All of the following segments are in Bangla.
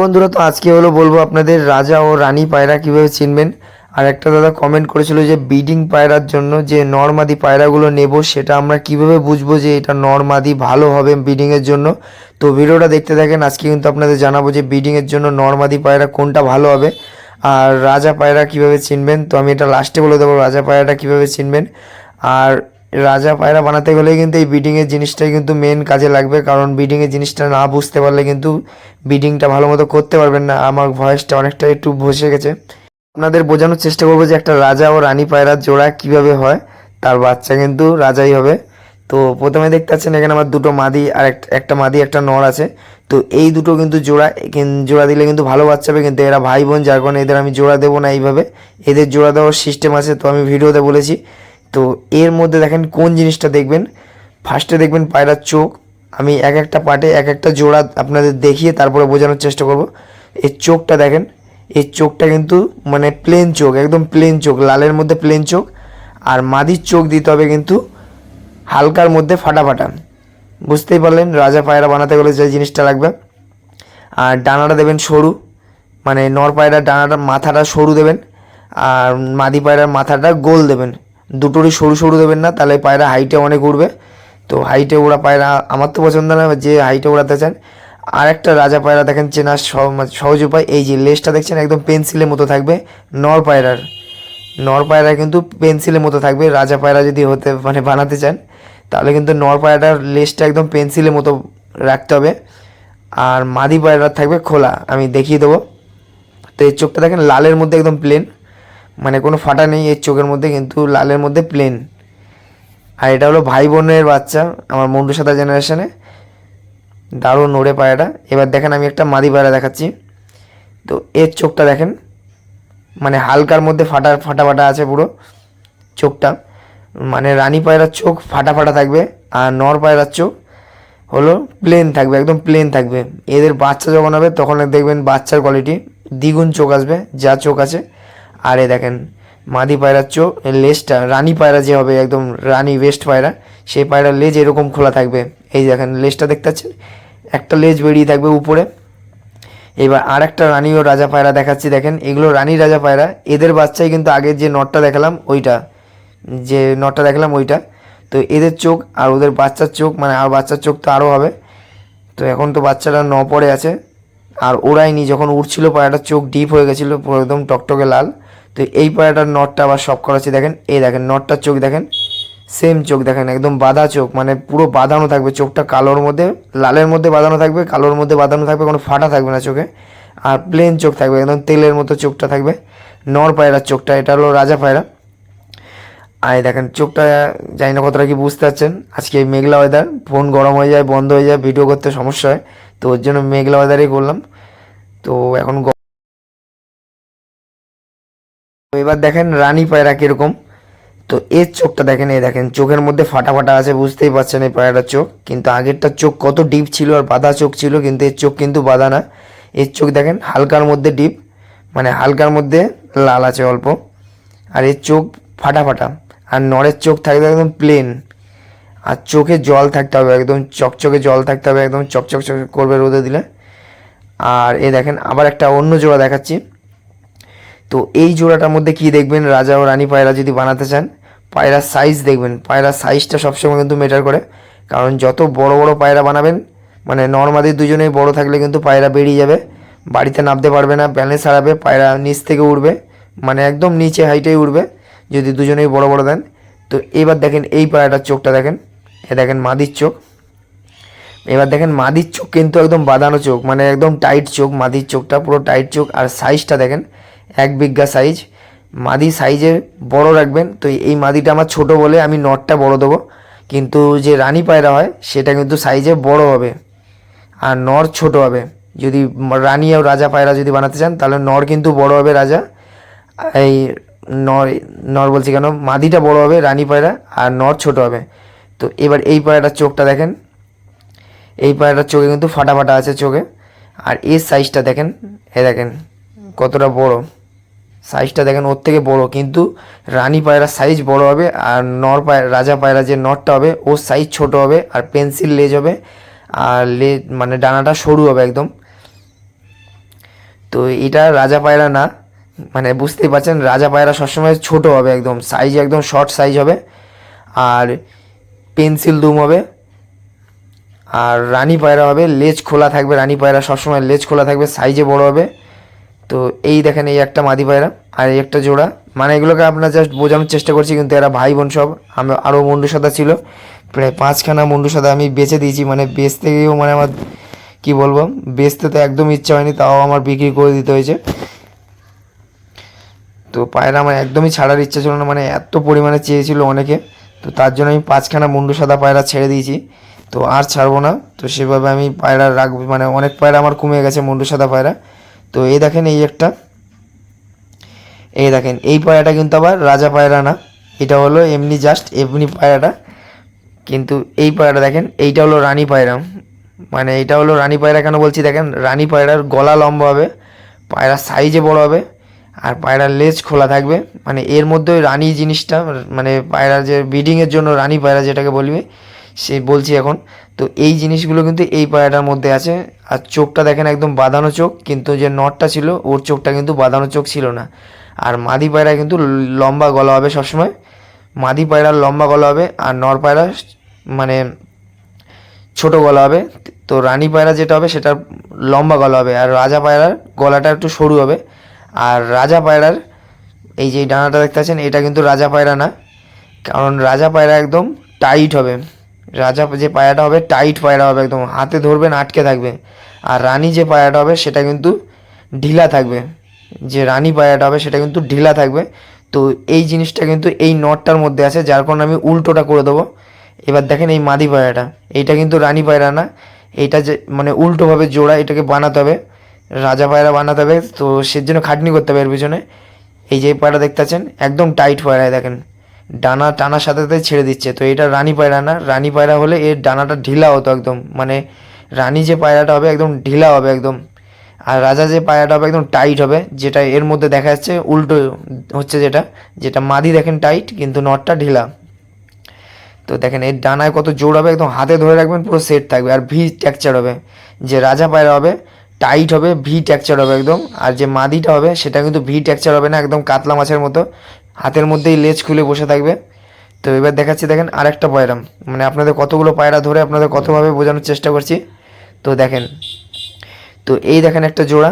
বন্ধুরা, তো আজকে হলো বলব আপনাদের রাজা ও রানী পায়রা কীভাবে চিনবেন? আর একটা দাদা কমেন্ট করেছিল যে বিডিং পায়রার জন্য যে নর্মাদি পায়রাগুলো নেব, সেটা আমরা কীভাবে বুঝব যে এটা নর্মাদি ভালো হবে বিডিংয়ের জন্য? তো ভিডিওটা দেখতে থাকেন, আজকে কিন্তু আপনাদের জানাব যে বিডিংয়ের জন্য নর্মাদি পায়রা কোনটা ভালো হবে। আর রাজা পায়রা কীভাবে চিনবেন? তো আমি এটা লাস্টে বলে দেবো, রাজা পায়রাটা কীভাবে চিনবেন? আর রাজা পায়রা বানাতে গেলে কিন্তু এই বিডিংয়ের জিনিসটাই কিন্তু মেন কাজে লাগবে। কারণ বিডিংয়ের জিনিসটা না বুঝতে পারলে কিন্তু বিডিংটা ভালো মতো করতে পারবেন না। আমার ভয়েসটা অনেকটা একটু বসে গেছে। আপনাদের বোঝানোর চেষ্টা করব যে একটা রাজা ও রানী পায়রার জোড়া কীভাবে হয়। তার বাচ্চা কিন্তু রাজাই হবে। তো প্রথমে দেখতে পাচ্ছেন এখানে আমার দুটো মাদি আর একটা মাদি, একটা নর আছে। তো এই দুটো কিন্তু জোড়া জোড়া দিলে কিন্তু ভালো বাচ্চা হবে। কিন্তু এরা ভাই বোন, যার কারণে এদের আমি জোড়া দেবো না এইভাবে। এদের জোড়া দেওয়ার সিস্টেম আছে, তো আমি ভিডিওতে বলেছি। তো এর মধ্যে দেখেন কোন জিনিসটা দেখবেন? ফার্স্টে দেখবেন পায়রার চোখ। আমি এক একটা পার্টে এক একটা জোড়া আপনাদের দেখিয়ে তারপরে বোঝানোর চেষ্টা করব। এর চোখটা দেখেন এই চোখটা কিন্তু মানে প্লেন চোখ, একদম প্লেন চোখ, লালের মধ্যে প্লেন চোখ। আর মাদির চোখ দিতে হবে কিন্তু হালকার মধ্যে ফাটা ফাটা। বুঝতেই পারলেন, রাজা পায়রা বানাতে গেলে যে জিনিসটা লাগবে। আর ডানাটা দেবেন সরু মানে নর পায়রার ডানাটা, মাথাটা সরু দেবেন। আর মাদি পায়রার মাথাটা গোল দেবেন। দুটোরই সরু সরু দেবেন না, তাহলে পায়রা হাইটে অনেক উড়বে। তো হাইটে ওড়া পায়রা আমার তো পছন্দ না, যে হাইটে ওড়াতে চান। আর একটা রাজা পায়রা দেখেন চেনার সহ- সহজ উপায়, এই যে লেজটা দেখছেন, একদম পেন্সিলের মতো থাকবে, নর পায়রার। নর পায়রা কিন্তু পেন্সিলের মতো থাকবে, রাজা পায়রা যদি হতে মানে বানাতে চান, তাহলে কিন্তু নর পায়রাটার লেজটা একদম পেন্সিলের মতো রাখতে হবে। আর মাদি পায়রার থাকবে খোলা, আমি দেখিয়ে দেবো। তো এই চোখটা দেখেন, লালের মধ্যে একদম প্লেন মানে কোনো ফাটা নেই, এর চোখের মধ্যে কিন্তু লালের মধ্যে প্লেন আর এটা হলো ভাই বোনের বাচ্চা, আমার মন্ডু সাদা জেনারেশনে দারুণ ওড়ে পায়রাটা এবার দেখেন আমি একটা মাদি পায়রা দেখাচ্ছি। তো এর চোখটা দেখেন মানে হালকার মধ্যে ফাটা ফাটা ফাটা আছে পুরো চোখটা। মানে রানী পায়রার চোখ ফাটা ফাটা থাকবে, আর নর পায়রার চোখ হলো প্লেন থাকবে, একদম প্লেন থাকবে। এদের বাচ্চা যখন হবে, তখন দেখবেন বাচ্চার কোয়ালিটি দ্বিগুণ চোখ আসবে, যা চোখ আছে। আর এ দেখেন, মাদি পায়রার চোখ লেজটা, রানী পায়রা যে হবে, একদম রানী ওয়েস্ট পায়রা সেই পায়রার লেজ এরকম খোলা থাকবে। এই দেখেন, লেজটা দেখতে পাচ্ছেন? একটা লেজ বেরিয়ে থাকবে উপরে। এবার আর একটা রানী ও রাজা পায়রা দেখাচ্ছি, দেখেন। এগুলো রানী রাজা পায়রা, এদের বাচ্চাই কিন্তু আগের যে নটটা দেখালাম, ওইটা। যে নটটা দেখালাম, ওইটা। তো এদের চোখ আর ওদের বাচ্চার চোখ মানে আর বাচ্চার চোখ তো আরও হবে। তো এখন তো বাচ্চারা ন পড়ে আছে। আর ওড়াইনি যখন উঠছিল পায়রাটার চোখ ডিপ হয়ে গেছিল একদম টকটকে লাল। তো এই পায়রাটার নটটা আবার সব করাচ্ছি দেখেন, এই দেখেন নটটার চোখ দেখেন সেম চোখ দেখেন, একদম বাঁধা চোখ মানে পুরো বাঁধানো থাকবে, চোখটা কালোর মধ্যে, লালের মধ্যে বাঁধানো থাকবে, কালোর মধ্যে বাঁধানো থাকবে, কোনো ফাটা থাকবে না চোখে, আর প্লেন চোখ থাকবে, একদম তেলের মতো চোখটা থাকবে, নর পায়রার চোখটা, এটা হলো রাজা পায়রা। আর দেখেন, চোখটা জানি না কতটা কি বুঝতে পারছেন, আজকে মেঘলা ওয়েদার ফোন গরম হয়ে যায়, বন্ধ হয়ে যায় ভিডিও করতে সমস্যা হয়, তো ওর জন্য মেঘলা ওয়েদারই করলাম, তো এখন তো এবার দেখেন রানী পায়রা কীরকম। তো এর চোখটা দেখেন, এই দেখেন, চোখের মধ্যে ফাটা ফাটা আছে, বুঝতেই পারছেন এই পায়রাটার চোখ। কিন্তু আগেরটার চোখ কত ডিপ ছিল আর বাঁধা চোখ ছিল, কিন্তু এর চোখ কিন্তু বাঁধা না। এর চোখ দেখেন হালকার মধ্যে ডিপ মানে হালকার মধ্যে লাল আছে অল্প। আর এর চোখ ফাটা ফাটা, আর নরের চোখ থাকবে একদম প্লেন আর চোখে জল থাকতে হবে, একদম চকচকে জল থাকতে হবে, একদম চকচক করবে রোদে দিলে। আর এ দেখেন আবার একটা অন্য জোড়া দেখাচ্ছি। তো এই জোড়াটার মধ্যে কি দেখবেন, রাজা ও রানী পায়রা যদি বানাতে চান পায়রার সাইজ দেখবেন। পায়রার সাইজটা সবসময় কিন্তু মেটার করে। কারণ যত বড় বড় পায়রা বানাবেন মানে নর্মালি দুজনেই বড় থাকলে কিন্তু পায়রা বেরিয়ে যাবে। বাড়িতে নামতে পারবে না ব্যালেন্স হারাবে পায়রা নিচ থেকে উঠবে মানে একদম নিচে হাইটেই উঠবে যদি দুজনেই বড় বড় দেন। তো এবার দেখেন এই পায়রাটার চোখটা দেখেন, এ দেখেন মাদির চোখ। এবার দেখেন মাদির চোখ কিন্তু একদম বাঁধানো চোখ মানে একদম টাইট চোখ, মাদির চোখটা পুরো টাইট চোখ, আর সাইজটা দেখেন এক বিঘা সাইজ মাদি সাইজে বড় রাখবেন। তো এই মাদিটা আমার ছোট বলে আমি নটটা বড় দেবো। কিন্তু যে রানী পায়রা হয়, সেটা কিন্তু সাইজে বড় হবে। আর নর ছোট হবে। যদি রানী আর রাজা পায়রা যদি বানাতে চান, তাহলে নর কিন্তু বড় হবে রাজা। এই নর নর বলছি কেন? মাদিটা বড় হবে রানী পায়রা, আর নর ছোট হবে। তো এবার এই পায়রাটার চোখটা দেখেন। এই পায়রাটার চোখে কিন্তু ফাটা ফাটা আছে চোখে। আর এর সাইজটা দেখেন। এ দেখেন, কতটা বড়। সাইজটা দেখেন ওর থেকে বড়, কিন্তু রানী পায়রার সাইজ বড় হবে আর নর পায়রা রাজা পায়রা যে নরটা হবে, ওর সাইজ ছোট হবে আর পেন্সিল লেজ হবে আর লেজ মানে ডানাটা সরু হবে একদম। তো এটা রাজা পায়রা না মানে বুঝতেই পারছেন, রাজা পায়রা সবসময় ছোট হবে একদম সাইজ একদম শর্ট সাইজ হবে আর পেন্সিল দুম হবে আর রানী পায়রা হবে, লেজ খোলা থাকবে, রানী পায়রা সবসময় লেজ খোলা থাকবে সাইজে বড় হবে। তো এই দেখেন এই একটা মাদি পায়রা আর এই একটা জোড়া। মানে এগুলোকে আপনার জাস্ট বোঝানোর চেষ্টা করছি, কিন্তু এরা ভাই বোন সব। আমি আরও মুন্ডু সাদা ছিল, প্রায় পাঁচখানা মুন্ডু সাদা আমি বেচে দিয়েছি। মানে বেচতে গিয়েও মানে আমার, কি বলব, বেচতে তো একদম ইচ্ছা হয়নি, তাও আমার বিক্রি করে দিতে হয়েছে। তো পায়রা আমার একদমই ছাড়ার ইচ্ছা ছিল না মানে এত পরিমাণে চেয়েছিল অনেকে। তো তার জন্য আমি পাঁচখানা মুন্ডু সাদা পায়রা ছেড়ে দিয়েছি। তো আর ছাড়বো না। তো সেভাবে আমি পায়রা রাখব মানে অনেক পায়রা আমার কমে গেছে মুন্ডু সাদা পায়রা। তো এই দেখেন এই একটা। এই দেখেন, এই পায়রাটা কিন্তু আবার রাজা পায়রা না। এটা হলো এমনি জাস্ট এমনি পায়রাটা কিন্তু এই পায়রাটা দেখেন, এইটা হলো রানী পায়রা। মানে এটা হলো রানী পায়রা কেন বলছি দেখেন, রানী পায়রার গলা লম্বা হবে পায়রা সাইজে বড় হবে, আর পায়রার লেজ খোলা থাকবে। মানে এর মধ্যে রানী জিনিসটা মানে পায়রার যে ব্রিডিংয়ের জন্য রানী পায়রা যেটাকে বলবি, সে বলছি এখন। তো এই জিনিসগুলো কিন্তু এই পায়রাটার মধ্যে আছে। আর চোখটা দেখেন একদম বাঁধানো চোখ, কিন্তু যে নটটা ছিল, ওর চোখটা কিন্তু বাঁধানো চোখ ছিল না। আর মাদি পায়রা কিন্তু লম্বা গলা হবে সবসময়। মাদি পায়রার লম্বা গলা হবে, আর নর পায়রা মানে ছোট গলা হবে। তো রানী পায়রা যেটা হবে সেটা লম্বা গলা হবে। আর রাজা পায়রার গলাটা একটু সরু হবে। আর রাজা পায়রার এই যে ডানাটা দেখতে পাচ্ছেন, এটা কিন্তু রাজা পায়রা না। কারণ রাজা পায়রা একদম টাইট হবে। রাজা যে পায়রাটা হবে, টাইট পায়রা হবে একদম। হাতে ধরবেন, আটকে থাকবে। আর রানী যে পায়রাটা হবে, সেটা কিন্তু ঢিলা থাকবে। যে রানী পায়রাটা হবে, সেটা কিন্তু ঢিলা থাকবে। তো এই জিনিসটা কিন্তু এই নটটার মধ্যে আছে, যার কারণে আমি উল্টোটা করে দেবো। এবার দেখেন এই মাদি পায়রাটা। এইটা কিন্তু রানী পায়রা না। এইটা যে মানে উল্টোভাবে জোড়া, এটাকে বানাতে হবে। রাজা পায়রা বানাতে হবে। তো সের জন্য খাটনি করতে হবে এর পিছনে। এই যে পায়রা দেখতে পাচ্ছেন, একদম টাইট পায়রায় দেখেন। ডানা টানার সাথে সাথে ছেড়ে দিচ্ছে। তো এটা রানী পায়রা না। রানী পায়রা হলে এর ডানাটা ঢিলা হতো একদম। মানে রানী যে পায়রাটা হবে একদম ঢিলা হবে একদম। আর রাজা যে পায়রাটা হবে একদম টাইট হবে, যেটা এর মধ্যে দেখা যাচ্ছে উল্টো হচ্ছে যেটা যেটা মাদি দেখেন টাইট, কিন্তু নটটা ঢিলা। তো দেখেন এর ডানায় কত জোর হবে, একদম হাতে ধরে রাখবেন, পুরো সেট থাকবে। আর ভি টেক্সচার হবে। যে রাজা পায়রা হবে, টাইট হবে, ভি টেক্সচার হবে একদম। আর যে মাদিটা হবে, সেটা কিন্তু ভি টেক্সচার হবে না, একদম কাতলা মাছের মতো। হাতের মধ্যেই লেজ খুলে বসে থাকবে। তো এবার দেখাচ্ছি, দেখেন আরেকটা পায়রা মানে আপনাদের কতগুলো পায়রা ধরে আপনাদের কতভাবে বোঝানোর চেষ্টা করছি। তো দেখেন, তো এই দেখেন একটা জোড়া।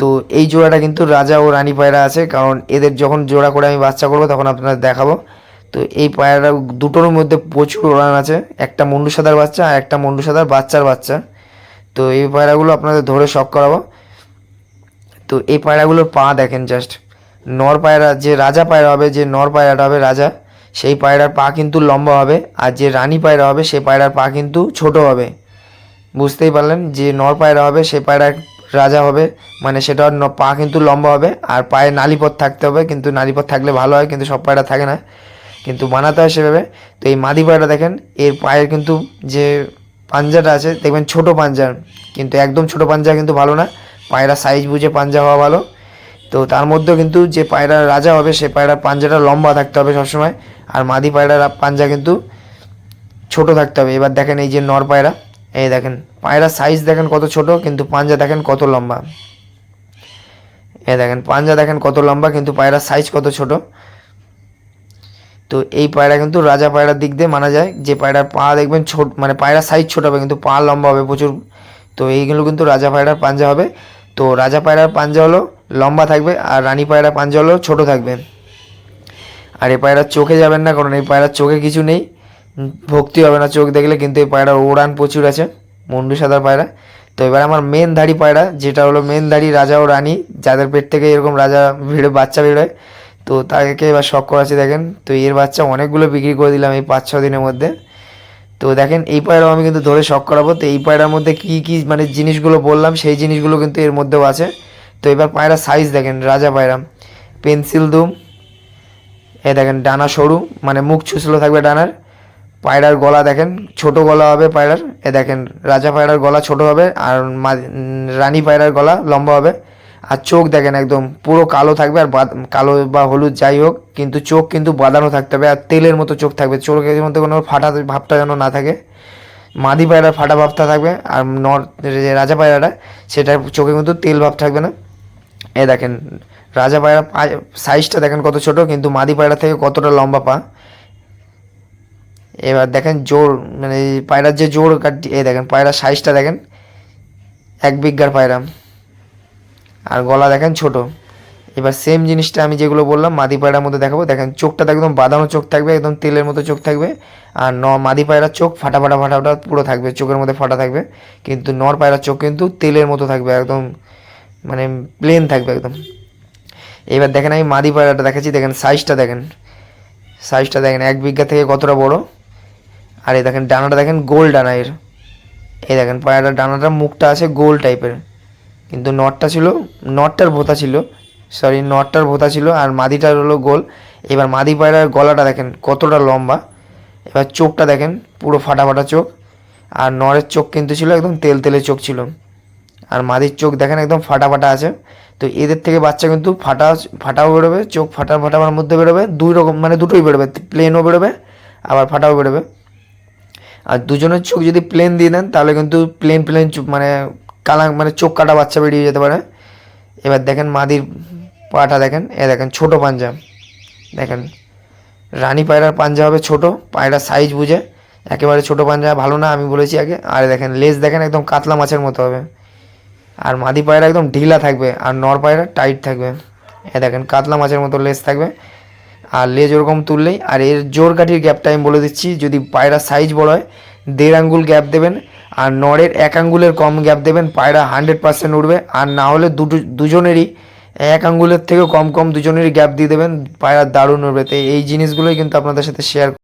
তো এই জোড়াটা কিন্তু রাজা ও রানী পায়রা আছে, কারণ এদের যখন জোড়া করে আমি বাচ্চা করব তখন আপনাদের দেখাবো। তো এই পায়রা দুটোর মধ্যে প্রচুর ওড়ান আছে, একটা মুন্ডু সাদার বাচ্চা আর একটা মুন্ডু সাদার বাচ্চার বাচ্চা। তো এই পায়রাগুলো আপনাদের ধরে শখ করাবো। তো এই পায়রাগুলোর পা দেখেন জাস্ট নর পায়রা, যে রাজা পায়রা হবে, যে নর পায়রাটা হবে রাজা, সেই পায়রার পা কিন্তু লম্বা হবে, আর যে রানী পায়রা হবে সেই পায়রার পা কিন্তু ছোট হবে। বুঝতেই পারলেন? যে নর পায়রা হবে, সে পায়রা রাজা হবে মানে সেটা ন- পা কিন্তু লম্বা হবে, আর পায়ে নালিপথ থাকতে হবে, কিন্তু নালিপথ থাকলে ভালো হয়, কিন্তু সব পায়রা থাকে না। কিন্তু বানাতে হয় সেভাবে। তো এই মাদি পায়রা দেখেন, এর পায়ের কিন্তু যে পাঞ্জাটা আছে, দেখবেন ছোট পাঞ্জা, কিন্তু একদম ছোট পাঞ্জা কিন্তু ভালো না। পায়রা সাইজ বুঝে পাঞ্জা হওয়া ভালো। তো তার মধ্যেও কিন্তু যে পায়রা রাজা হবে, সে পায়রার পাঞ্জাটা লম্বা থাকতে হবে সবসময়। আর মাদি পায়রার পাঞ্জা কিন্তু ছোট থাকতে হবে। এবার দেখেন এই যে নর পায়রা, এই দেখেন, পায়রার সাইজ দেখেন কত ছোট, কিন্তু পাঞ্জা দেখেন কত লম্বা। এই দেখেন, পাঞ্জা দেখেন কত লম্বা, কিন্তু পায়রার সাইজ কত ছোট। তো এই পায়রা কিন্তু রাজা পায়রার দিক দিয়ে মানা যায়। যে পায়রার পা দেখবেন ছোট মানে পায়রার সাইজ ছোট হবে, কিন্তু পা লম্বা হবে প্রচুর। তো এইগুলো কিন্তু রাজা পায়রার পাঞ্জা হবে। তো রাজা পায়রার পাঞ্জা হলো লম্বা থাকবে আর রানী পায়রার পাঞ্জা হলো ছোট থাকবে। আর এই পায়রার চোখে যাবেন না, কারণ এই পায়রার চোখে কিছু নেই। ভক্তি হবে না চোখ দেখলে, কিন্তু এই পায়রার উড়ান প্রচুর আছে, মুন্ডু সাদার পায়রা। তো এবার আমার মেন ধাড়ি পায়রা, যেটা হলো মেন ধাড়ি রাজা ও রানী, যাদের পেট থেকে এরকম রাজা ভিড়ে, বাচ্চা বেরোয়। তো তাকে এবার শখ করাচ্ছি দেখেন। তো এর বাচ্চা অনেকগুলো বিক্রি করে দিলাম এই পাঁচ ছ দিনের মধ্যে। তো দেখেন, এই পায়রাও আমি কিন্তু ধরে শখ করাবো। তো এই পায়রার মধ্যে কি কি মানে জিনিসগুলো বললাম, সেই জিনিসগুলো কিন্তু এর মধ্যেও আছে। তো এবার পায়রা সাইজ দেখেন, রাজা পায়রা পেন্সিল দুম, এ দেখেন ডানা সরু মানে মুখ ছুসলো থাকবে ডানার, পায়রার গলা দেখেন, ছোট গলা হবে পায়রার, এ দেখেন রাজা পায়রার গলা ছোট হবে আর রানী পায়রার গলা লম্বা হবে, আর চোখ দেখেন একদম পুরো কালো থাকবে আর কালো বা হলুদ যাই হোক, কিন্তু চোখ কিন্তু বাঁধানো থাকতে হবে আর তেলের মতো চোখ থাকবে, চোখের মধ্যে কোনো ফাটা ভাবটা যেন না থাকে, মাদি পায়রার ফাটা ভাবটা থাকবে আর নর রাজা পায়রাটা, সেটার চোখে কিন্তু তেল ভাব থাকবে না। এ দেখেন, রাজা পায়রা সাইজটা দেখেন কত ছোট, কিন্তু মাদি পায়রা থেকে কতটা লম্বা পা। এবার দেখেন জোর মানে এই পায়রার যে জোর কাটি এই দেখেন পায়রার সাইজটা দেখেন, এক বিঘার পায়রা। আর গলা দেখেন ছোট। এবার সেম জিনিসটা আমি যেগুলো বললাম, মাদি পায়রার মধ্যে দেখাবো। দেখেন চোখটা তো একদম বাঁধানো চোখ থাকবে, একদম তেলের মতো চোখ থাকবে। আর ন, মাদি পায়রার চোখ ফাটা ফাটা ফাটা ফাটা পুরো থাকবে, চোখের মধ্যে ফাটা থাকবে। কিন্তু নর পায়রার চোখ কিন্তু তেলের মতো থাকবে, একদম মানে প্লেন থাকবে একদম। এবার দেখেন আমি মাদি পায়রাটা দেখাচ্ছি, দেখেন সাইজটা দেখেন। সাইজটা দেখেন, এক বিঘা থেকে কতটা বড়? আর এই দেখেন ডানাটা দেখেন গোল ডানা এর। এই দেখেন পায়রাটার ডানাটা মুখটা আছে গোল টাইপের কিন্তু নটটা ছিল নটটার ভোতা ছিল সরি নটটার ভোতা ছিল আর মাদিটার হলো গোল। এবার মাদি পায়রার গলাটা দেখেন কতটা লম্বা। এবার চোখটা দেখেন পুরো ফাটা ফাটা চোখ। আর নরের চোখ কিন্তু ছিল একদম তেল তেলে চোখ ছিল। আর মাদির চোখ দেখেন একদম ফাটা ফাটা আছে। তো এদের থেকে বাচ্চা কিন্তু ফাটা, ফাটাও বেরোবে, চোখ ফাটা ফাটাবার মধ্যে বেরোবে, দুই রকম মানে দুটোই বেরোবে প্লেনও বেরোবে, আবার ফাটাও বেরোবে। আর দুজনের চোখ যদি প্লেন দিয়ে দেন, তাহলে কিন্তু প্লেন প্লেন মানে কালা মানে চোখ কাটা বাচ্চা বেরিয়ে যেতে পারে। এবার দেখেন মাদির পাটা দেখেন, এ দেখেন ছোট পাঞ্জা। দেখেন, রানী পায়রার পাঞ্জা হবে ছোট পায়রার সাইজ বুঝে। একেবারে ছোট পাঞ্জা, ভালো না, আমি বলেছি আগে। আর দেখেন লেজ দেখেন একদম কাতলা মাছের মতো হবে। আর মাদি পায়রা একদম ঢিলা থাকবে, আর নর পায়রা টাইট থাকবে। এ দেখেন, কাতলা মাছের মতো লেজ থাকবে। আর লেজ ওরকম তুললেই, আর এর জোর কাঠির গ্যাপটা আমি বলে দিচ্ছি, যদি পায়রা সাইজ বড় হয়, দেড় আঙ্গুল গ্যাপ দেবেন, আর নরের এক আঙ্গুলের কম গ্যাপ দেবেন, পায়রা হান্ড্রেড পার্সেন্ট উঠবে আর না হলে দুটো, দুজনেরই এক আঙ্গুলের থেকেও কম কম দুজনেরই গ্যাপ দিয়ে দেবেন, পায়রা দারুণ উঠবে তো এই জিনিসগুলোই কিন্তু আপনাদের সাথে শেয়ার